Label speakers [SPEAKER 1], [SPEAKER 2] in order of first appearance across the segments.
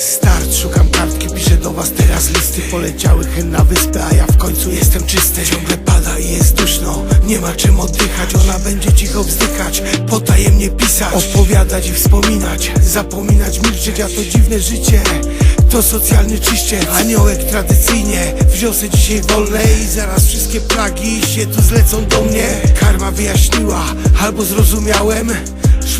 [SPEAKER 1] Start, szukam kartki, piszę do was teraz listy. Poleciały hen na wyspę, a ja w końcu jestem czysty. Ciągle pada i jest duszno, nie ma czym oddychać. Ona będzie cicho wzdychać, potajemnie pisać Opowiadać i wspominać, zapominać, milczeć. A to dziwne życie, to socjalny czyściec. Aniołek tradycyjnie, wziąsę dzisiaj wolne I zaraz wszystkie plagi się tu zlecą do mnie. Karma wyjaśniła, albo zrozumiałem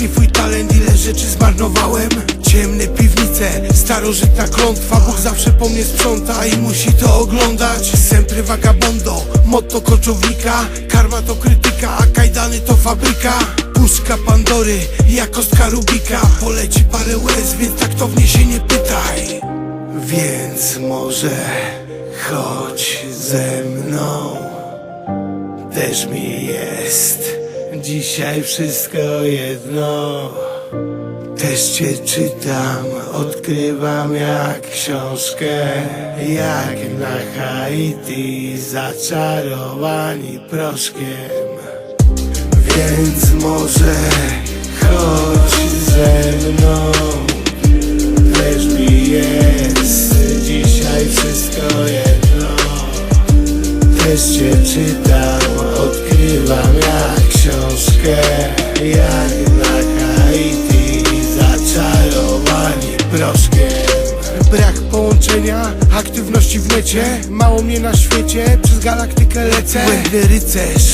[SPEAKER 1] Szlifuj talent, ile rzeczy zmarnowałem? Ciemne piwnice, starożytna klątwa Bóg zawsze po mnie sprząta i musi to oglądać. Sempry vagabondo, motto koczownika Karma to krytyka, a kajdany to fabryka. Puszka Pandory, jak kostka Rubika Poleci parę łez, więc taktownie się nie pytaj. Więc może chodź ze mną też mi jest dzisiaj wszystko jedno. Też cię czytam, odkrywam jak książkę, jak na Haiti zaczarowani proszkiem. Więc może chodź ze mną, też mi jest dzisiaj wszystko jedno. Też cię czytam, odkrywam jak książkę Jak na Haiti zaczarowani proszkiem. Brak połączenia, aktywności w necie Mało mnie na świecie, przez galaktykę lecę. Błędny rycerz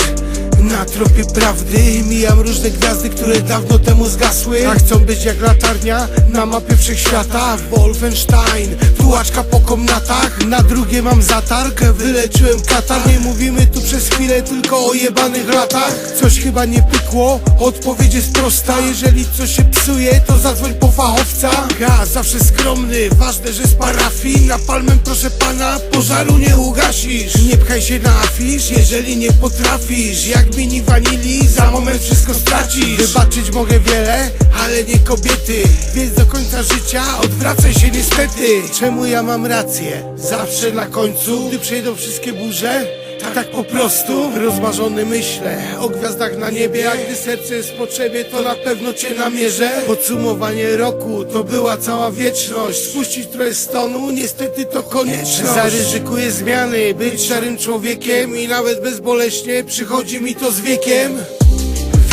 [SPEAKER 1] na tropie prawdy Mijam różne gwiazdy, które dawno temu zgasły. A chcą być jak latarnia na mapie wszechświata. Wolfenstein, tułaczka po komnatach. Na drugie mam zatarg, wyleczyłem katar. Nie mówimy tu przez chwilę tylko o jebanych latach. Coś chyba nie pykło, odpowiedź jest prosta. Jeżeli coś się psuje, to zadzwoń po fachowca. Ja zawsze skromny, ważne, że z parafii. Na palmem proszę pana, pożaru nie ugasisz. Nie pchaj się na afisz, jeżeli nie potrafisz. Jak mini wanili, za moment wszystko stracisz. Wybaczyć mogę wiele, ale nie kobiety. Więc do końca życia odwracaj się niestety. Czemu ja mam rację? Zawsze na końcu, gdy przejdą wszystkie burze tak, tak po prostu rozmarzony myślę o gwiazdach na niebie, a gdy serce jest w potrzebie, to na pewno cię namierzę. Podsumowanie roku to była cała wieczność. Spuścić trochę stonu, niestety to konieczność. Zaryzykuję zmiany, być szarym człowiekiem i nawet bezboleśnie przychodzi mi to z wiekiem.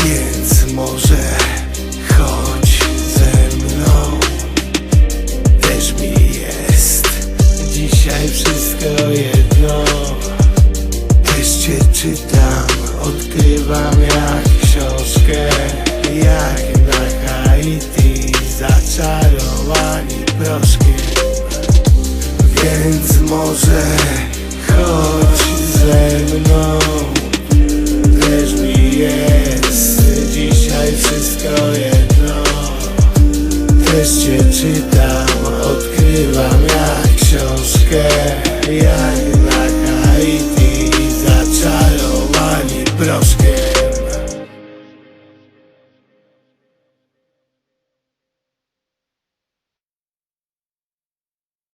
[SPEAKER 1] Więc może chodź ze mną, też mi jest dzisiaj wszystko może chodź ze mną. Też mi jest dzisiaj wszystko jedno. Też cię czytam, odkrywam jak książkę. Jak